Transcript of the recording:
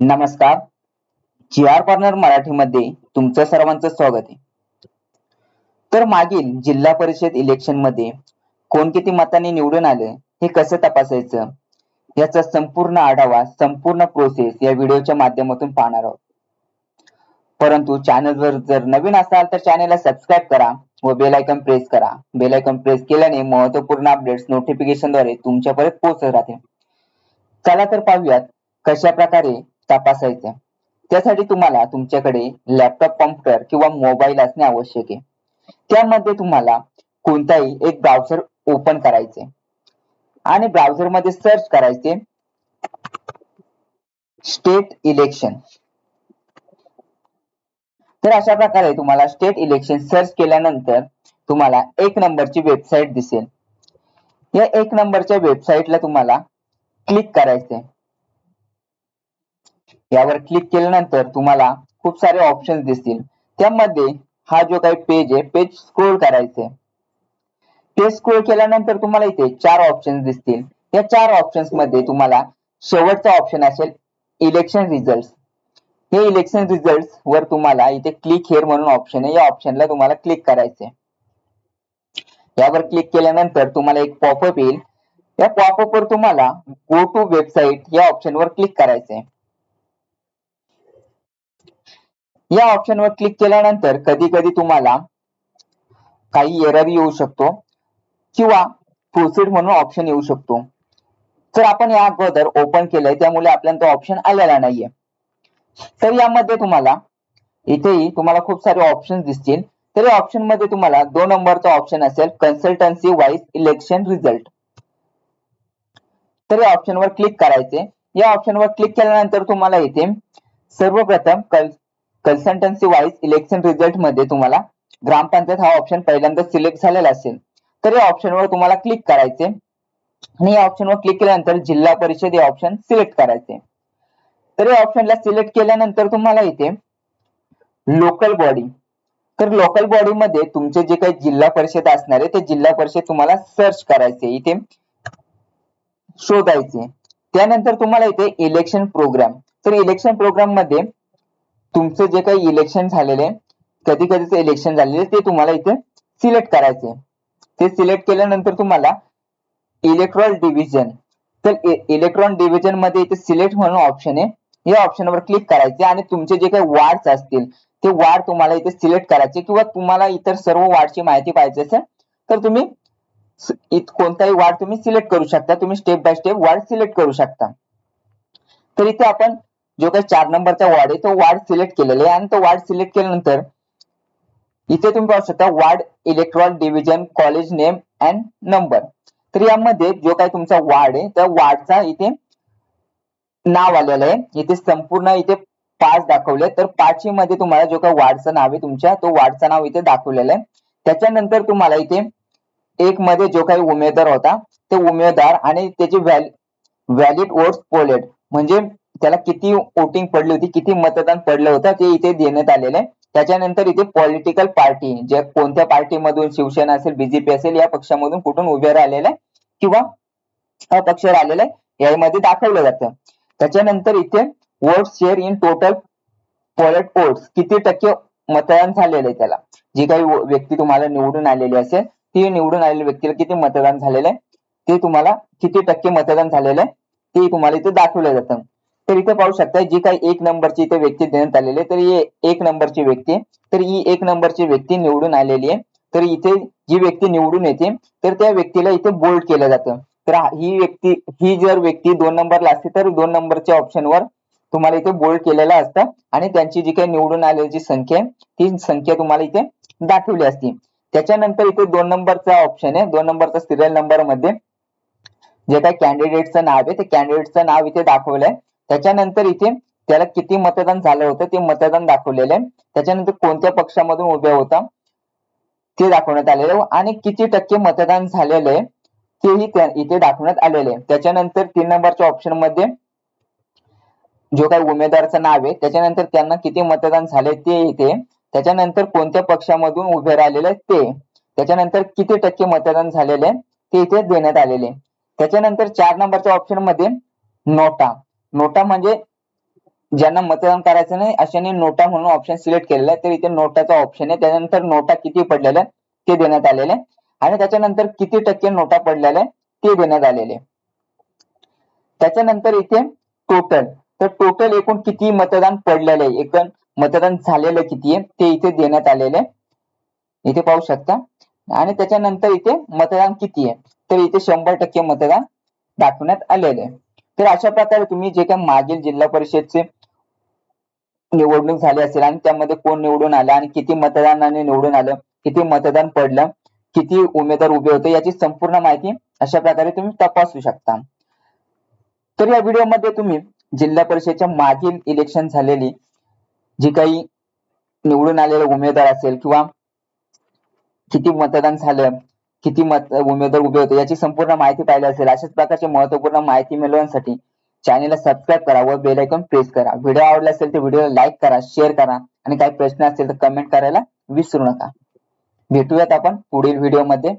नमस्कार. जी R corner मराठीमध्ये तुमचं सर्वांचं स्वागत आहे. तर मागील जिल्हा परिषद इलेक्शनमध्ये कोण किती मताने निवडून आलं हे कसं तपासायचं याचा संपूर्ण आढावा संपूर्ण प्रोसेस या व्हिडिओच्या माध्यमातून पाहणार आहोत. परंतु चॅनलवर जर नवीन असाल तर चॅनलला सबस्क्राईब करा व बेल आयकॉन प्रेस करा. बेल आयकॉन प्रेस केल्याने महत्त्वपूर्ण अपडेट्स नोटिफिकेशनद्वारे तुमच्यापर्यंत पोहोचत राहतील. चला तर पाहूयात कशा प्रकारे तपासायचं. त्यासाठी तुम्हाला तुमच्याकडे लॅपटॉप कॉम्प्युटर किंवा मोबाईल असणे आवश्यक आहे. त्यामध्ये तुम्हाला कोणताही एक ब्राउझर ओपन करायचे आणि ब्राउझरमध्ये सर्च करायचे स्टेट इलेक्शन तर अशा प्रकारे तुम्हाला स्टेट इलेक्शन सर्च केल्यानंतर तुम्हाला एक नंबरची वेबसाईट दिसेल. या एक नंबरच्या वेबसाईटला तुम्हाला क्लिक करायचे यावर क्लिक केल्यानंतर तुम्हाला खूप सारे ऑप्शन्स दिसतील. त्यामध्ये हा जो काही पेज आहे पेज स्क्रोल करायचे पेज स्क्रोल केल्यानंतर तुम्हाला इथे चार ऑप्शन्स दिसतील. या चार ऑप्शन्समध्ये तुम्हाला शेवटचा ऑप्शन असेल इलेक्शन रिझल्ट हे इलेक्शन रिझल्ट वर तुम्हाला इथे क्लिक हेअर म्हणून ऑप्शन आहे. या ऑप्शनला तुम्हाला क्लिक करायचे यावर क्लिक केल्यानंतर तुम्हाला एक पॉपअप येईल. या पॉपअप वर तुम्हाला गो टू वेबसाईट या ऑप्शनवर क्लिक करायचे या ऑप्शनवर क्लिक केल्यानंतर कधी कधी तुम्हाला काही एरर येऊ शकतो किंवा प्रोसीड म्हणून ऑप्शन येऊ शकतो. तर आपण या अगोदर ओपन केलंय त्यामुळे आपल्याला तो ऑप्शन आलेला नाहीये. तर यामध्ये तुम्हाला इथेही तुम्हाला खूप सारे ऑप्शन दिसतील. तर या ऑप्शनमध्ये तुम्हाला दोन नंबरचा ऑप्शन असेल कन्सल्टन्सी वाईज इलेक्शन रिझल्ट तर या ऑप्शनवर क्लिक करायचे. या ऑप्शनवर क्लिक केल्यानंतर तुम्हाला इथे सर्वप्रथम कन्सल्टन्सी वाईज इलेक्शन रिझल्टमध्ये तुम्हाला ग्रामपंचायत हा ऑप्शन पहिल्यांदा सिलेक्ट झालेला असेल. तर या ऑप्शनवर तुम्हाला क्लिक करायचे. आणि या ऑप्शनवर क्लिक केल्यानंतर जिल्हा परिषद हे ऑप्शन सिलेक्ट करायचे. तर या ऑप्शनला सिलेक्ट केल्यानंतर तुम्हाला इथे लोकल बॉडी तर लोकल बॉडीमध्ये तुमचे जे काही जिल्हा परिषद असणार आहे ते जिल्हा परिषद तुम्हाला सर्च करायचे. इथे शोधायचे. त्यानंतर तुम्हाला इथे इलेक्शन प्रोग्राम तर इलेक्शन प्रोग्राममध्ये तुमचं जे काही इलेक्शन झालेले कधी कधीच इलेक्शन झालेले ते तुम्हाला इथे सिलेक्ट करायचे ते सिलेक्ट केल्यानंतर तुम्हाला इलेक्ट्रॉन डिव्हिजन तर इलेक्ट्रॉन डिव्हिजनमध्ये इथे सिलेक्ट म्हणून ऑप्शन आहे. या ऑप्शनवर क्लिक करायचे आणि तुमचे जे काही वार्ड्स असतील ते वार्ड तुम्हाला इथे सिलेक्ट करायचे किंवा तुम्हाला इतर सर्व वार्डची माहिती पाहिजे असेल तर तुम्ही कोणताही वार्ड तुम्ही सिलेक्ट करू शकता. तुम्ही step by step ward select करू शकता. तर इथे आपण जो काही चार नंबरचा वार्ड आहे तो वार्ड सिलेक्ट केलेला आहे. आणि तो वार्ड सिलेक्ट केल्यानंतर इथे तुम्ही पाहू शकता ward electoral division college name and number तर यामध्ये जो काही तुमचा वार्ड आहे त्या वार्डचा इथे नाव आलेलं आहे. इथे संपूर्ण इथे पाच दाखवले तर पाचशे मध्ये तुम्हाला जो काही वार्डचं नाव आहे तुमच्या तो वार्डचं नाव इथे दाखवलेलं आहे. त्याच्यानंतर तुम्हाला इथे एक मध्ये जो काही उमेदवार होता ते उमेदवार आणि त्याची व्हॅलिड वोट्स पोलेट म्हणजे त्याला किती वोटिंग पडली होती किती मतदान पडलं होतं ते इथे देण्यात आलेलं आहे. त्याच्यानंतर इथे पॉलिटिकल पार्टी जे कोणत्या पार्टीमधून शिवसेना असेल बीजेपी असेल या पक्षामधून कुठून उभे राहिलेलं आहे किंवा अपक्ष राहिलेलं आहे यामध्ये दाखवलं जातं. त्याच्यानंतर इथे vote share in total polled votes किती टक्के मतदान झालेलं आहे त्याला. जी काही व्यक्ती तुम्हाला निवडून आलेली असेल ती निवडून आलेल्या व्यक्तीला किती मतदान झालेलं आहे ते तुम्हाला किती टक्के मतदान झालेलं आहे ते तुम्हाला इथे दाखवलं जातं. तर इथे पाहू शकता जी काही एक नंबरची इथे व्यक्ती देण्यात आलेली आहे तर ही एक नंबरची व्यक्ती तर ही एक नंबरची व्यक्ती निवडून आलेली आहे. तर इथे जी व्यक्ती निवडून येते तर त्या व्यक्तीला इथे बोल्ड केलं जातं. तर ही व्यक्ती ही जर व्यक्ती दोन नंबरला असते तर दोन नंबरच्या ऑप्शनवर तुम्हाला इथे बोल्ड केलेलं असतं. आणि त्यांची जी काही निवडून आलेली संख्या आहे ती संख्या तुम्हाला इथे दाखवली असते. त्याच्यानंतर इथे दोन नंबरचा ऑप्शन आहे. दोन नंबरचा सिरियल नंबरमध्ये जे काही कॅन्डिडेटचं नाव आहे ते कॅन्डिडेटचं नाव इथे दाखवलंय. त्याच्यानंतर इथे त्याला किती मतदान झालं होतं ते मतदान दाखवलेलं आहे. त्याच्यानंतर कोणत्या पक्षामधून उभे होता ते दाखवण्यात आलेलं आणि किती टक्के मतदान झालेलं आहे तेही इथे दाखवण्यात आलेले आहे. त्याच्यानंतर तीन नंबरच्या ऑप्शनमध्ये जो काही उमेदवाराचं नाव आहे त्याच्यानंतर त्यांना किती मतदान झाले ते इथे त्याच्यानंतर कोणत्या पक्षामधून उभे राहिलेले ते त्याच्यानंतर किती टक्के मतदान झालेले ते इथे देण्यात आलेले त्याच्यानंतर चार नंबरच्या ऑप्शनमध्ये नोटा. नोटा म्हणजे ज्यांना मतदान करायचं नाही अशाने नोटा म्हणून ऑप्शन सिलेक्ट केलेला आहे तर इथे नोटाचा ऑप्शन आहे. त्यानंतर नोटा किती पडलेल्या ते देण्यात आलेले आणि त्याच्यानंतर किती टक्के नोटा पडलेल्या ते देण्यात आलेले त्याच्यानंतर इथे टोटल तर टोटल एकूण किती मतदान पडलेलं आहे? एकूण मतदान झालेलं किती आहे ते इथे देण्यात आलेले इथे पाहू शकता. आणि त्याच्यानंतर इथे मतदान किती आहे तर इथे शंभर टक्के मतदान दाखवण्यात आलेले आहे. तर अशा प्रकारे तुम्ही जे काही मागील जिल्हा परिषदचे निवडणूक झाली असेल आणि त्यामध्ये कोण निवडून आलं आणि किती मतदानाने निवडून आलं किती मतदान पडलं किती उमेदवार उभे होते याची संपूर्ण माहिती अशा प्रकारे तुम्ही तपासू शकता. तर या व्हिडिओमध्ये तुम्ही जिल्हा परिषदेच्या मागील इलेक्शन झालेली जी काही निवडून आलेले उमेदवार असेल किंवा किती मतदान झालं किती मत उमेदवार उभे होते याची संपूर्ण माहिती पाहिली असेल. अशाच प्रकारची महत्त्वपूर्ण माहिती मिळवण्यासाठी चॅनेलला सबस्क्राईब करा व बेल आयकॉन प्रेस करा. व्हिडिओ आवडला असेल तर व्हिडिओला लाईक करा शेअर करा आणि काही प्रश्न असतील तर कमेंट करायला विसरू नका. भेटूयात आपण पुढील व्हिडिओमध्ये